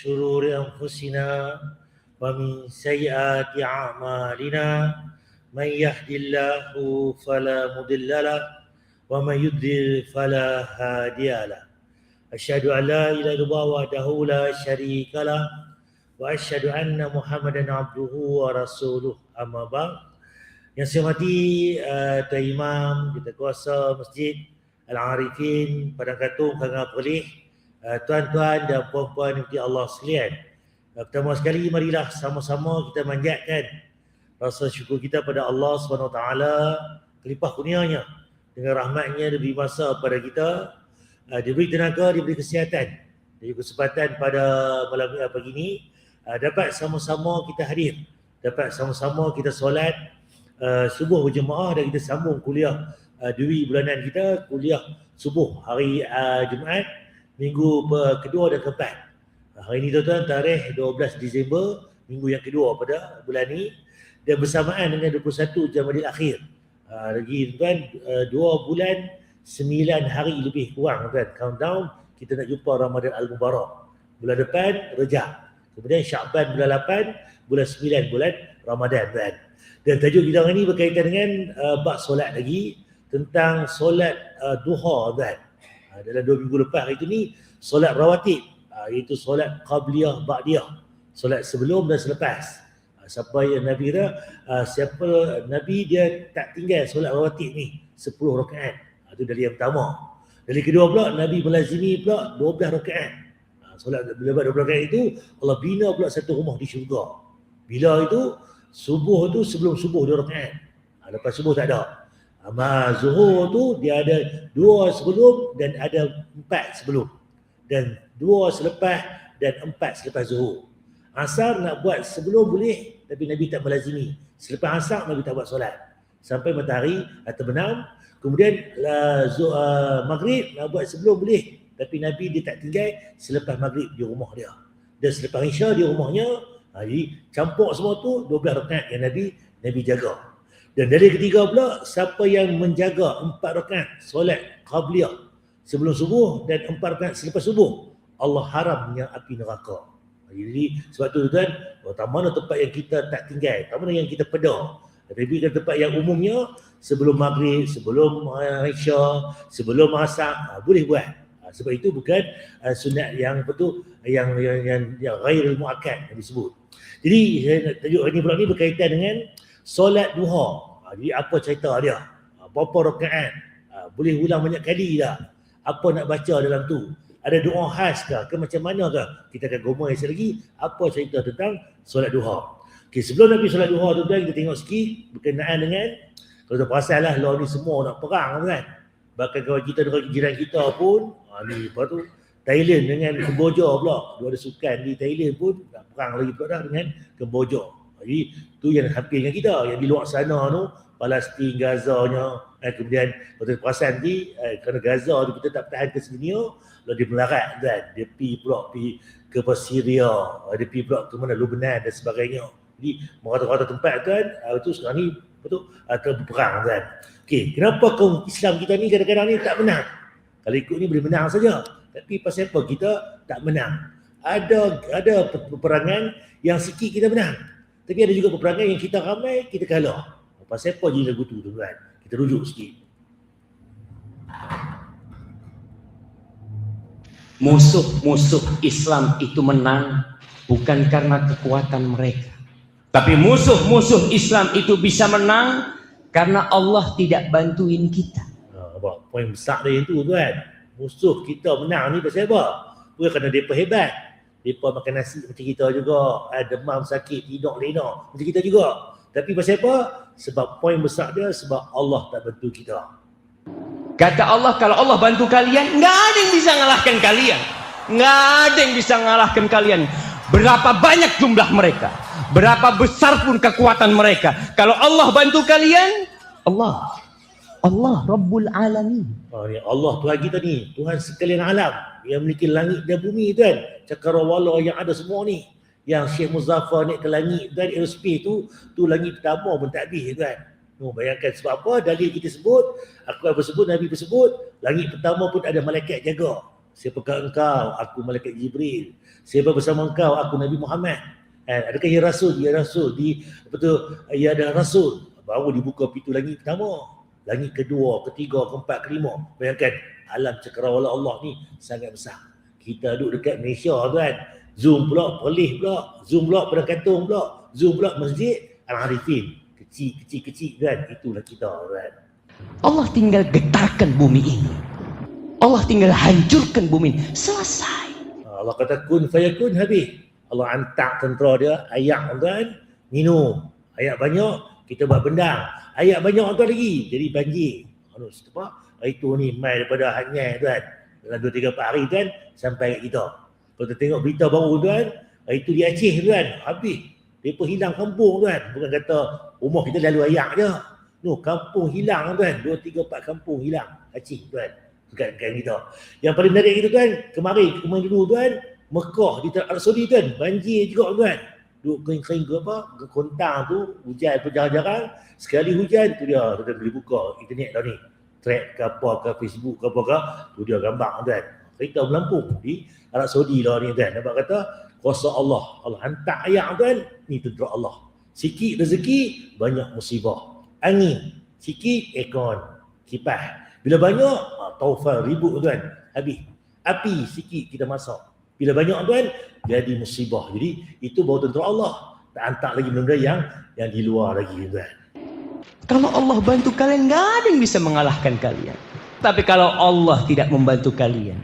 شرور أنفسنا ومن سيئات أعمالنا من يهد الله فلا مضل له ومن يضلل فلا هادي له أشهد أن لا إله إلا الله وحده لا شريك له وأشهد أن محمدا عبده ورسوله أما بعد Yang saya hormati uh, Tuan Imam, Duta Kuasa Masjid Al-Arifin, Padang Katung, Kangar Perlis uh, tuan-tuan dan puan-puan yang Allah sekalian. Uh, pertama sekali marilah sama-sama kita manjatkan rasa syukur kita pada Allah SWT kelipah kurnianya dengan rahmatnya diberi masa pada kita uh, diberi tenaga, diberi kesihatan diberi kesempatan pada malam pagi ini dapat sama-sama kita hadir dapat sama-sama kita solat uh, subuh berjemaah dan kita sambung kuliah uh, duri bulanan kita kuliah subuh hari uh, Jumaat minggu kedua dan keempat. Uh, hari ini tuan-tuan tarikh 12 Disember minggu yang kedua pada bulan ini dan bersamaan dengan 21 Jamadil akhir. Uh, lagi tuan uh, dua bulan sembilan hari lebih kurang tuan countdown kita nak jumpa Ramadan Al-Mubarak. Bulan depan Rejab. Kemudian Syaban bulan 8, bulan 9 bulan Ramadan tuan. Dan tajuk kita hari ini berkaitan dengan uh, bab solat lagi tentang solat uh, duha kan. Uh, dalam dua minggu lepas hari itu ni solat rawatib uh, iaitu solat qabliyah ba'diyah. Solat sebelum dan selepas. Uh, siapa yang Nabi uh, siapa Nabi dia tak tinggal solat rawatib ni 10 rakaat. Itu dari yang pertama. Dari kedua pula Nabi melazimi pula 12 rakaat. Solat bila 12 rakaat itu Allah bina pula satu rumah di syurga. Bila itu subuh tu sebelum subuh dua rakaat. Ha, lepas subuh tak ada. Ama zuhur tu dia ada dua sebelum dan ada empat sebelum. Dan dua selepas dan empat selepas zuhur. Asar nak buat sebelum boleh tapi Nabi tak melazimi. Selepas asar Nabi tak buat solat. Sampai matahari atau benam. Kemudian uh, uh, maghrib nak buat sebelum boleh. Tapi Nabi dia tak tinggal selepas maghrib di rumah dia. Dan selepas isya di rumahnya Ha, jadi campur semua tu 12 rakaat yang Nabi Nabi jaga. Dan dari ketiga pula siapa yang menjaga empat rakaat solat qabliyah sebelum subuh dan empat rakaat selepas subuh Allah haramnya api neraka. Ha, jadi sebab tu tuan, tak mana tempat yang kita tak tinggal, tak mana yang kita peda. Tapi kan tempat yang umumnya sebelum maghrib, sebelum Isya, sebelum masak, ha, boleh buat. Ha, sebab itu bukan uh, sunat yang betul yang yang yang, yang ghairul muakkad yang disebut. Jadi tajuk hari ni pula ni berkaitan dengan solat duha. Ha, jadi apa cerita dia? Ha, berapa rakaat? Ha, boleh ulang banyak kali tak? Apa nak baca dalam tu? Ada doa khas ke? Ke macam mana ke? Kita akan gomong sekali lagi apa cerita tentang solat duha. Okay, sebelum Nabi solat duha tu kita tengok sikit berkenaan dengan kalau tu perasan lah law ni semua nak perang kan. Bahkan kawan kita dengan jiran kita pun ha, ni apa tu Thailand dengan Kemboja pula. Dua ada sukan di Thailand pun nak perang lagi pula dah dengan Kemboja. Jadi tu yang hampir dengan kita. Yang di luar sana tu Palestin, Gaza-nya. Eh, kemudian kalau perasan ni eh, kerana Gaza tu kita tak tahan ke sedunia lalu dia melarat kan. Dia pi pula pi ke Syria. Eh, dia pi pula ke mana Lebanon dan sebagainya. Jadi merata-rata tempat kan itu sekarang ni betul atau berperang kan. Okey, kenapa kaum Islam kita ni kadang-kadang ni tak menang? Kalau ikut ni boleh menang saja. Tapi pasal apa kita tak menang? Ada ada peperangan yang sikit kita menang. Tapi ada juga peperangan yang kita ramai kita kalah. Pasal apa jadi lagu tu tuan? Kita rujuk sikit. Musuh-musuh Islam itu menang bukan karena kekuatan mereka. Tapi musuh-musuh Islam itu bisa menang karena Allah tidak bantuin kita. Ha, apa? Poin besar dia itu tuan musuh kita menang ni pasal apa? Bukan kerana mereka hebat. Mereka makan nasi macam kita juga. Ada demam, sakit, tidur, lena. Macam kita juga. Tapi pasal apa? Sebab poin besar dia sebab Allah tak bantu kita. Kata Allah, kalau Allah bantu kalian, nggak ada yang bisa ngalahkan kalian. Nggak ada yang bisa ngalahkan kalian. Berapa banyak jumlah mereka. Berapa besar pun kekuatan mereka. Kalau Allah bantu kalian, Allah Allah Rabbul Alamin. Oh, ya Allah Tuhan kita ni, Tuhan sekalian alam yang memiliki langit dan bumi kan. Cakrawala yang ada semua ni. Yang Syekh Muzaffar naik ke langit dan aerospace tu, tu langit pertama pun tak habis kan. Oh, bayangkan sebab apa dalil kita sebut, aku apa sebut, Nabi sebut, langit pertama pun ada malaikat jaga. Siapakah engkau? Aku malaikat Jibril. Siapa bersama engkau? Aku Nabi Muhammad. Eh, adakah ya Rasul? Ya Rasul. Di, apa tu? Ya ada Rasul. Baru dibuka pintu langit pertama. Langit kedua, ketiga, keempat, kelima. Bayangkan alam cakrawala Allah ni sangat besar. Kita duduk dekat Malaysia tuan. Zoom pula, Perlis pula. Zoom pula, Padang Katong pula. Zoom pula, Masjid Al-Arifin. Kecil, kecil, kecil kan. Itulah kita tuan. Allah tinggal getarkan bumi ini. Allah tinggal hancurkan bumi ini. Selesai. Allah kata kun fayakun habis. Allah hantar tentera dia ayak tuan minum. Ayak banyak kita buat bendang. Ayak banyak tuan lagi jadi banjir. Anu apa? Itu ni mai daripada hanyai tuan. Dalam 2 3 4 hari tuan sampai kat kita. Kalau kita tengok berita baru tuan, itu di Aceh tuan, habis. Mereka hilang kampung tuan. Bukan kata rumah kita lalu ayak je. No, kampung hilang tuan. 2 3 4 kampung hilang. Aceh tuan dekat negara kita. Yang paling menarik itu kan, kemarin, kemarin dulu tuan, Mekah di Arab Saudi tuan, banjir juga tuan. Duk kering-kering ke apa, ke kontang tu, hujan pun jarang-jarang. Sekali hujan, tu dia, tu dia boleh buka internet dah ni. Track ke apa, ke Facebook ke apa ke, tu dia gambar tuan. Kereta melampung di Arab Saudi lah ni tuan. Nampak kata, kuasa Allah. Allah hantar ayat tuan, ni tentera Allah. Sikit rezeki, banyak musibah. Angin, sikit ekon, kipas. Bila banyak, taufan ribut tuan habis api sikit kita masak bila banyak tuan jadi musibah jadi itu bawa tentera Allah tak hantar lagi benda yang yang di luar lagi tuan kalau Allah bantu kalian nggak ada yang bisa mengalahkan kalian tapi kalau Allah tidak membantu kalian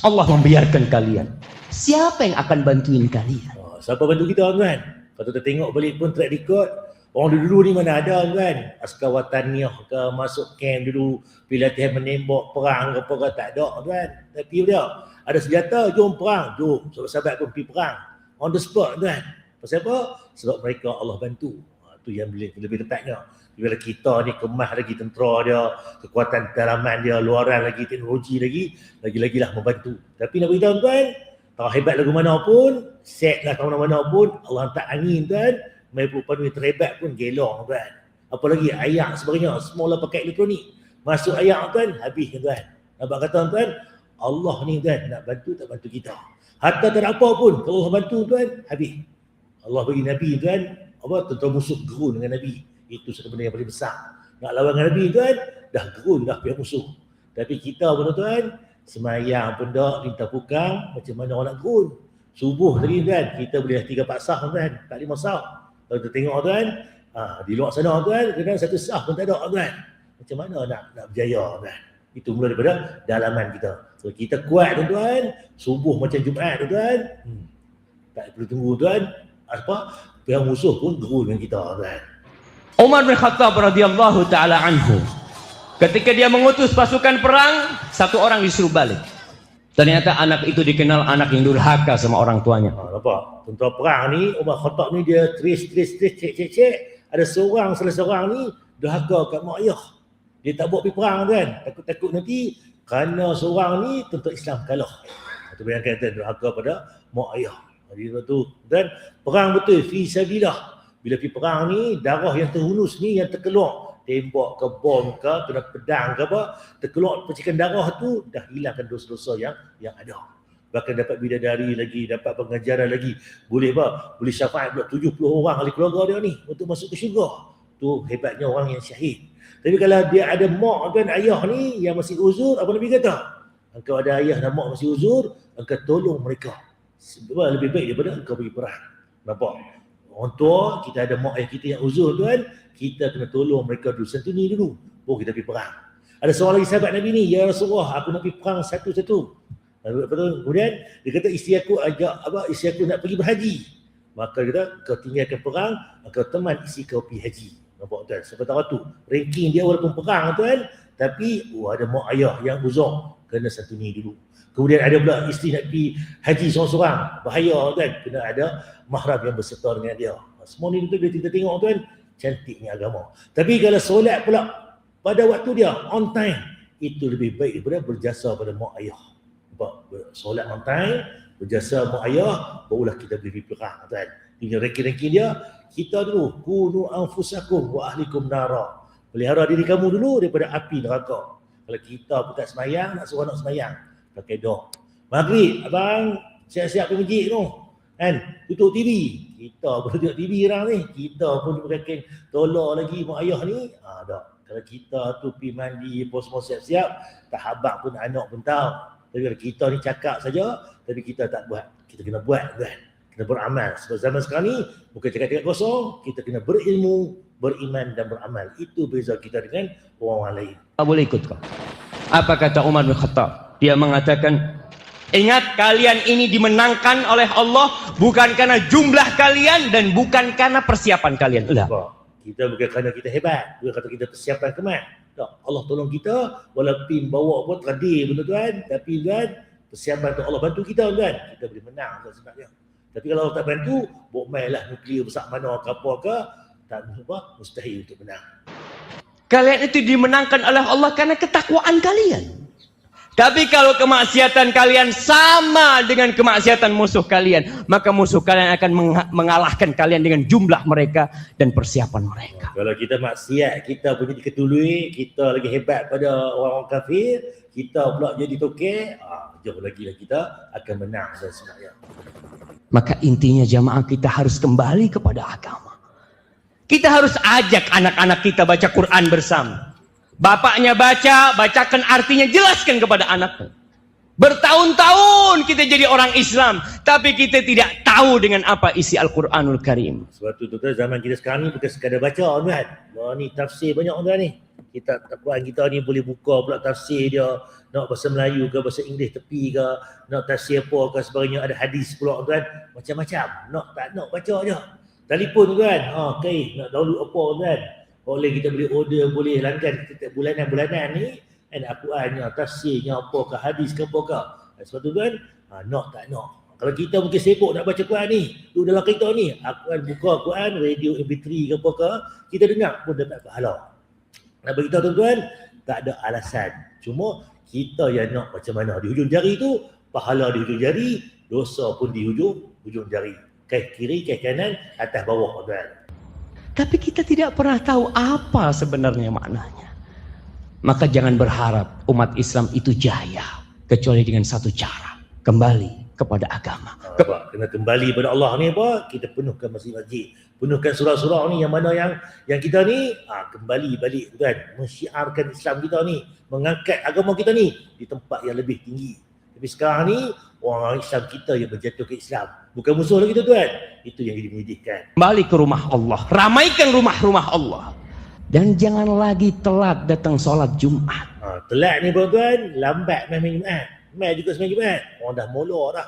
Allah membiarkan kalian siapa yang akan bantuin kalian oh, siapa bantu kita tuan kalau kita tengok balik pun track record Orang dulu ni mana ada kan askar wataniah ke masuk camp dulu pergi latihan menembak perang ke apa tak ada kan. Tapi dia ada senjata jom perang, jom sahabat-sahabat pun pergi perang. On the spot kan. Pasal apa? Sebab mereka Allah bantu. Ha, tu yang lebih tepatnya. Bila kita ni kemah lagi tentera dia, kekuatan dalaman dia, luaran lagi, teknologi lagi, lagi-lagi lah membantu. Tapi nak beritahu tuan, tak hebat lagu mana pun, set lah ke mana-mana pun, Allah hantar angin tuan, mai penuh terebat pun gelong tuan. Apalagi ayak sebagainya, semua pakai elektronik. Masuk ayak tuan, habis tuan. Nampak kata tuan, Allah ni tuan nak bantu tak bantu kita. Hatta tak apa pun, kalau Allah bantu tuan, habis. Allah bagi Nabi tuan, apa tentera musuh gerun dengan Nabi. Itu satu benda yang paling besar. Nak lawan dengan Nabi tuan, dah gerun dah pihak musuh. Tapi kita pun tuan, semayang pun tak, minta pukang, macam mana orang nak gerun. Subuh tadi tuan, kita boleh tiga pasah tuan, tak lima sah. Kalau kita tengok tuan, ha, di luar sana tuan, kadang satu sah pun tak ada tuan. Macam mana nak nak berjaya tuan? Itu mula daripada dalaman kita. So kita kuat tuan, subuh macam Jumaat tuan. Hmm. Tak perlu tunggu tuan, apa? Pihak musuh pun gerul dengan kita tuan. Umar bin Khattab radhiyallahu taala anhu ketika dia mengutus pasukan perang, satu orang disuruh balik. Ternyata anak itu dikenal anak yang durhaka sama orang tuanya. Ha, nampak? Tentera perang ni, Umar Khattab ni dia tris, tris, tris, cek, cek, cek. Ada seorang, salah seorang ni durhaka kat mak ayah. Dia tak buat pergi perang kan. Takut-takut nanti kerana seorang ni tentera Islam kalah. Itu bayangkan kata durhaka pada mak ayah. Jadi tu dan perang betul fi sabilillah. Bila pergi perang ni darah yang terhunus ni yang terkeluar tembak ke bom ke kena pedang ke apa terkeluar percikan darah tu dah hilangkan dosa-dosa yang yang ada. Bahkan dapat bidadari lagi dapat pengajaran lagi. Boleh apa? Boleh syafaat pula 70 orang ahli keluarga dia ni untuk masuk ke syurga. Tu hebatnya orang yang syahid. Tapi kalau dia ada mak dan ayah ni yang masih uzur apa Nabi kata? Engkau ada ayah dan mak masih uzur engkau tolong mereka. Sebab lebih baik daripada engkau pergi perang. Nampak orang tua kita ada mak ayah kita yang uzur tuan kita kena tolong mereka dulu. Sentuni dulu baru kita pergi perang. Ada seorang lagi sahabat Nabi ni ya Rasulullah aku nak pergi perang satu-satu. Kemudian dia kata isteri aku ajak apa isteri aku nak pergi berhaji. Maka kita kau tinggalkan perang kau teman isteri kau pergi haji. Nampak tuan sebentar tu ranking dia walaupun perang tuan tapi oh, ada mak ayah yang uzur. Kena santuni dulu kemudian ada pula isteri nak pergi haji seorang-seorang bahaya tuan kena ada mahram yang berserta dengan dia semua ni kita, kita tengok tuan cantiknya agama. Tapi kalau solat pula pada waktu dia on time itu lebih baik daripada berjasa pada mak ayah. Sebab solat on time, berjasa mak ayah, barulah kita boleh pergi perang kan. Tinggal ranking-ranking dia, kita dulu kunu anfusakum wa ahlikum nara. Pelihara diri kamu dulu daripada api neraka. Kalau kita pun tak semayang, nak suruh nak semayang. Pakai dok. Maghrib, abang siap-siap pergi masjid tu. Kan? Tutup TV. Kita pun tengok TV sekarang ni. Kita pun pakai tolak lagi mak ayah ni. Ha, tak. Kalau kita tu pergi mandi, pun semua siap-siap, tak habak pun anak pun tahu. Tapi kalau kita ni cakap saja, tapi kita tak buat. Kita kena buat kan. Kena beramal. Sebab zaman sekarang ni, bukan cakap-cakap kosong, kita kena berilmu, beriman dan beramal. Itu beza kita dengan orang-orang lain. Tak boleh ikut kau. Apa kata Umar bin Khattab? Dia mengatakan, Ingat kalian ini dimenangkan oleh Allah bukan karena jumlah kalian dan bukan karena persiapan kalian. Lah. Kita bukan kerana kita hebat, bukan kata kita persiapan kemat. Tak, Allah tolong kita walaupun bawa pun terdir benda tuan, tapi tuan persiapan tu Allah bantu kita tuan. Kita boleh menang tuan sebenarnya. Tapi kalau Allah tak bantu, buat mainlah nuklear besar mana ke apa ke, tak apa, mustahil untuk menang. Kalian itu dimenangkan oleh Allah karena ketakwaan kalian. Tapi kalau kemaksiatan kalian sama dengan kemaksiatan musuh kalian, maka musuh kalian akan mengalahkan kalian dengan jumlah mereka dan persiapan mereka. Kalau kita maksiat, kita punya diketului, kita lagi hebat pada orang-orang kafir, kita pula jadi tokek, ah, jauh lagi lah kita akan menang dan semuanya. Maka intinya jamaah kita harus kembali kepada agama. Kita harus ajak anak-anak kita baca Quran bersama. Bapaknya baca, bacakan artinya, jelaskan kepada anaknya. Bertahun-tahun kita jadi orang Islam, tapi kita tidak tahu dengan apa isi Al-Quranul Karim. Sebab tu tuan zaman kita sekarang ni bukan sekadar baca tuan. Oh, ni tafsir banyak tuan ni. Kita Quran kita ni boleh buka pula tafsir dia, nak bahasa Melayu ke bahasa Inggeris tepi ke, nak tafsir apa ke sebagainya ada hadis pula tuan. Macam-macam. Nak tak nak baca je. Telefon tuan. Ha, okay, nak download apa tuan oleh kita boleh order, boleh langgan setiap bulanan-bulanan ni kan Al-Qurannya, tafsirnya, apa ke hadis ke apa ke. Sebab tu kan, ha, nak tak nak. Kalau kita mungkin sibuk nak baca Quran ni, tu dalam kereta ni, Al-Quran buka Quran, radio MP3 ke apa ke, kita dengar pun dapat pahala. Nak beritahu tuan-tuan, tak ada alasan. Cuma kita yang nak macam mana. Di hujung jari tu, pahala di hujung jari, dosa pun di hujung hujung jari. Kaih kiri, kaih kanan, atas bawah tuan. Tapi kita tidak pernah tahu apa sebenarnya maknanya. Maka jangan berharap umat Islam itu jaya. Kecuali dengan satu cara. Kembali kepada agama. Ke- kena kembali kepada Allah ni apa? Kita penuhkan masjid-masjid. Penuhkan surah-surah ni yang mana yang yang kita ni ha, kembali balik kan. Mensyiarkan Islam kita ni. Mengangkat agama kita ni di tempat yang lebih tinggi. Tapi sekarang ni orang Islam kita yang berjatuh ke Islam. Bukan musuh lagi tuan. Itu yang jadi menyedihkan. Kembali ke rumah Allah. Ramaikan rumah-rumah Allah. Dan jangan lagi telat datang solat Jumat. Ha, telat ni tuan lambat main Jumat. Main juga semain Jumat. Orang dah mula dah.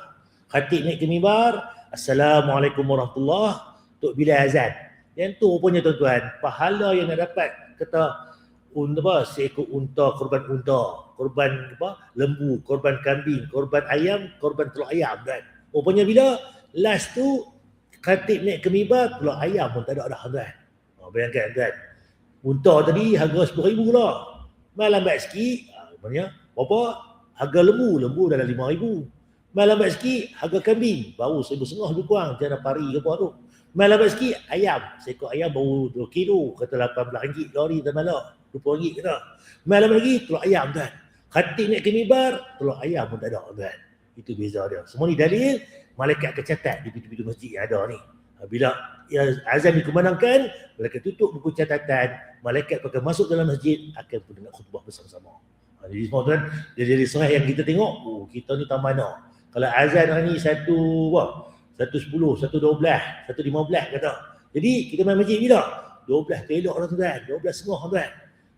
Khatib naik ke mimbar. Assalamualaikum warahmatullahi Tok bila azan. Yang tu punya tuan-tuan. Pahala yang nak dapat. Kata unta apa seekor unta korban unta korban apa? Lembu korban kambing korban ayam korban telur ayam kan? Rupanya bila last tu khatib naik ke mimbar telur ayam pun tak ada dah kan? Oh, bayangkan kan? Unta tadi harga RM10,000 lah malam lambat sikit rupanya berapa? Harga lembu lembu dalam RM5,000 malam lambat sikit harga kambing baru RM1,500 lebih kurang jangan pari ke apa tu. Malam lambat sikit ayam. Seekor ayam baru 2 kilo kata RM18 lori dan malam. RM20 kata. Malam lagi telur ayam tuan. Khatib naik ke mimbar, telur ayam pun tak ada tuan. Itu beza dia. Semua ni dalil malaikat akan catat di pintu-pintu masjid yang ada ni. Ha, bila ya, azan dikumandangkan, malaikat tutup buku catatan, malaikat akan masuk dalam masjid akan pun dengar khutbah bersama-sama. Ha, jadi semua tuan, dia jadi serah yang kita tengok, oh kita ni tak mana. Kalau azan hari ni satu apa? Satu sepuluh, satu dua belas, satu lima belas kata. Jadi kita main masjid bila? Dua belas elok lah tuan. Dua belas setengah tuan.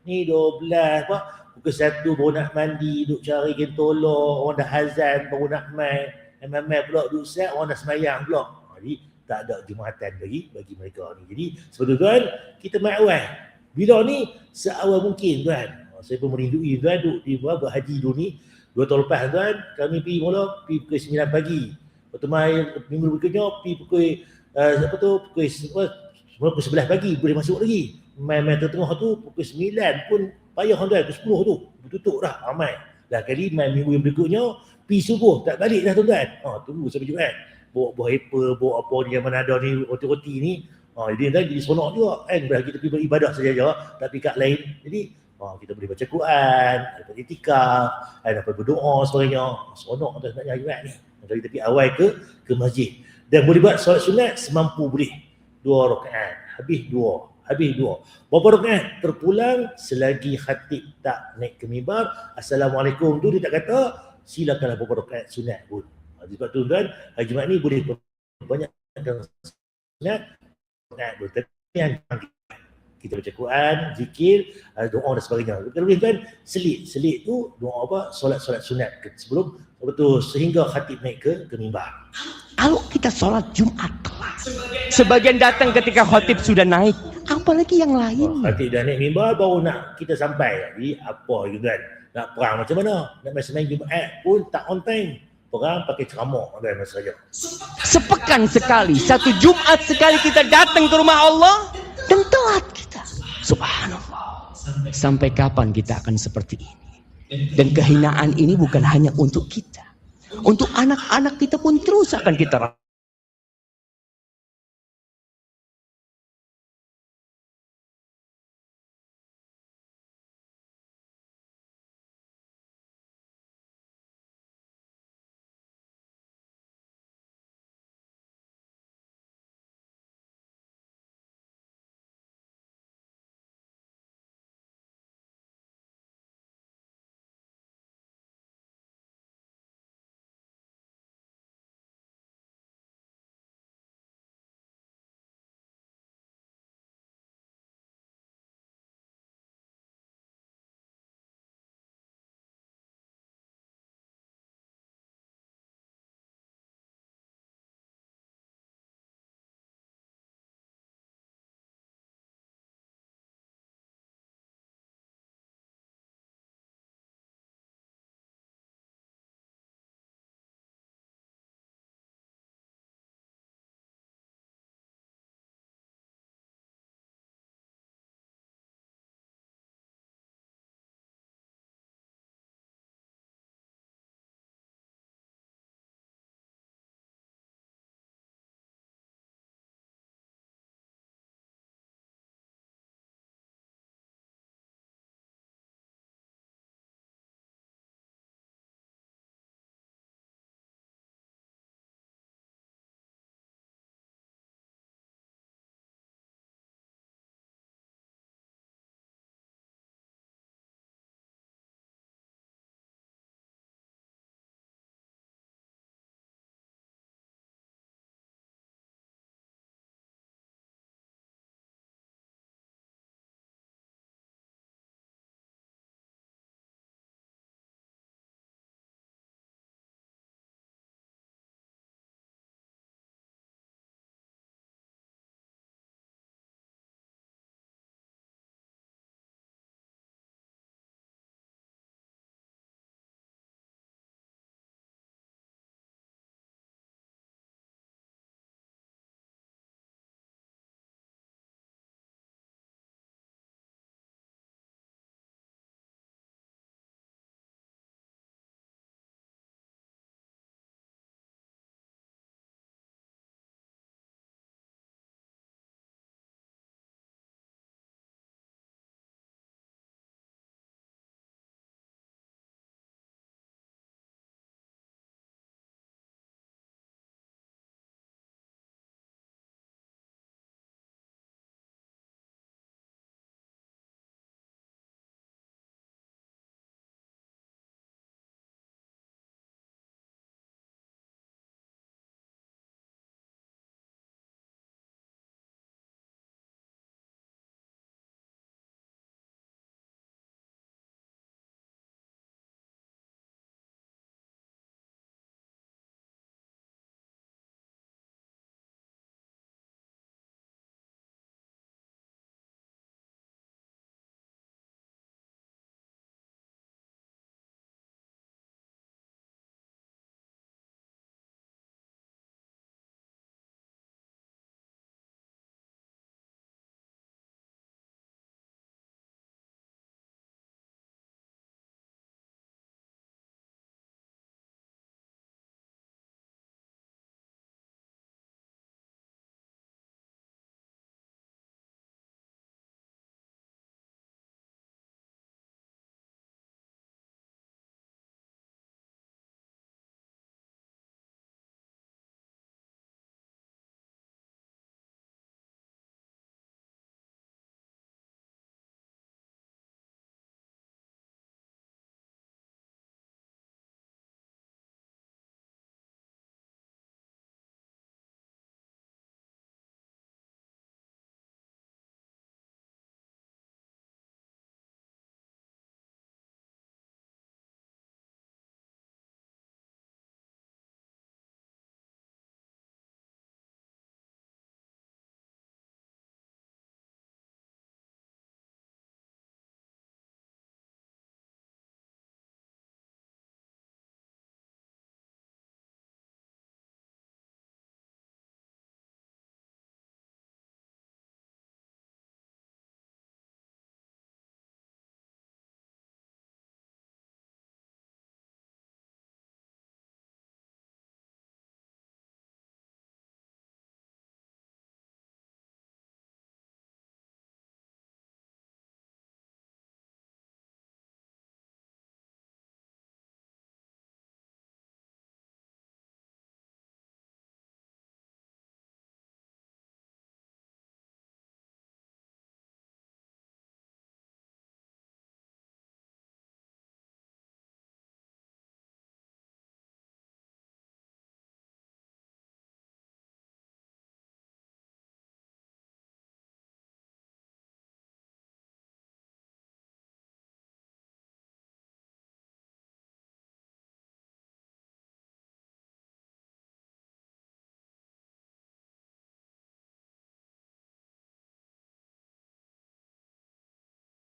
Ni 12 apa? Pukul 1 baru nak mandi, duk cari kain tolong, orang dah azan baru nak main. Mai-mai pula duduk set, orang dah semayang pula. Jadi tak ada jumatan bagi bagi mereka ni. Jadi sebetulnya tuan, kita main awal. Bila ni seawal mungkin tuan. Ha, saya pun merindui tuan duduk di buat berhaji dulu ni. Dua tahun lepas tuan, kami pergi mula pergi pukul 9 pagi. Mai minggu berikutnya pergi pukul uh, apa tu pukul apa, pukul 11 pagi boleh masuk lagi main-main tengah tu pukul 9 pun payah tuan pukul 10 tu tutup dah ramai. Dah kali main minggu yang berikutnya pi subuh tak balik dah tuan-tuan ha, tunggu sampai Jumaat. Bawa buah apple bawa apa ni yang mana ada ni roti-roti ni. Ha, jadi tuan jadi seronok juga kan? Bila kita pergi beribadah saja je tapi kat lain. Jadi ha, kita boleh baca Quran, ada iktikaf, ada dapat berdoa sebagainya. Seronok dah sebenarnya Jumaat ni. Kalau kita pergi awal ke ke masjid. Dan boleh buat solat sunat semampu boleh. Dua rakaat, habis dua, habis dua. Berapa rakaat? Terpulang selagi khatib tak naik ke mimbar, Assalamualaikum tu dia tak kata, silakanlah berapa rakaat sunat pun. Ha, Sebab tu tuan, hari Jumaat ni boleh banyakkan sunat, rakaat pun. Tapi yang kita baca Quran, zikir, uh, doa dan sebagainya. Kalau boleh kan selit. Selit tu doa apa? Solat-solat sunat ke sebelum betul sehingga khatib naik ke ke mimbar. Kalau kita sholat Jumat kelas. Sebagian datang ketika khotib sudah naik. Apalagi yang Oh, lain. khatib dah naik mimbar baru nak kita sampai. Jadi apa juga kan? Nak perang macam mana? Nak masa main Jumaat pun tak on time. Perang pakai ceramah kan masa saja. Sepekan sekali, satu Jumat sekali kita datang ke rumah Allah dan telat kita. Subhanallah. Sampai kapan kita akan seperti ini? Dan kehinaan ini bukan hanya untuk kita. Untuk anak-anak kita pun terus akan kita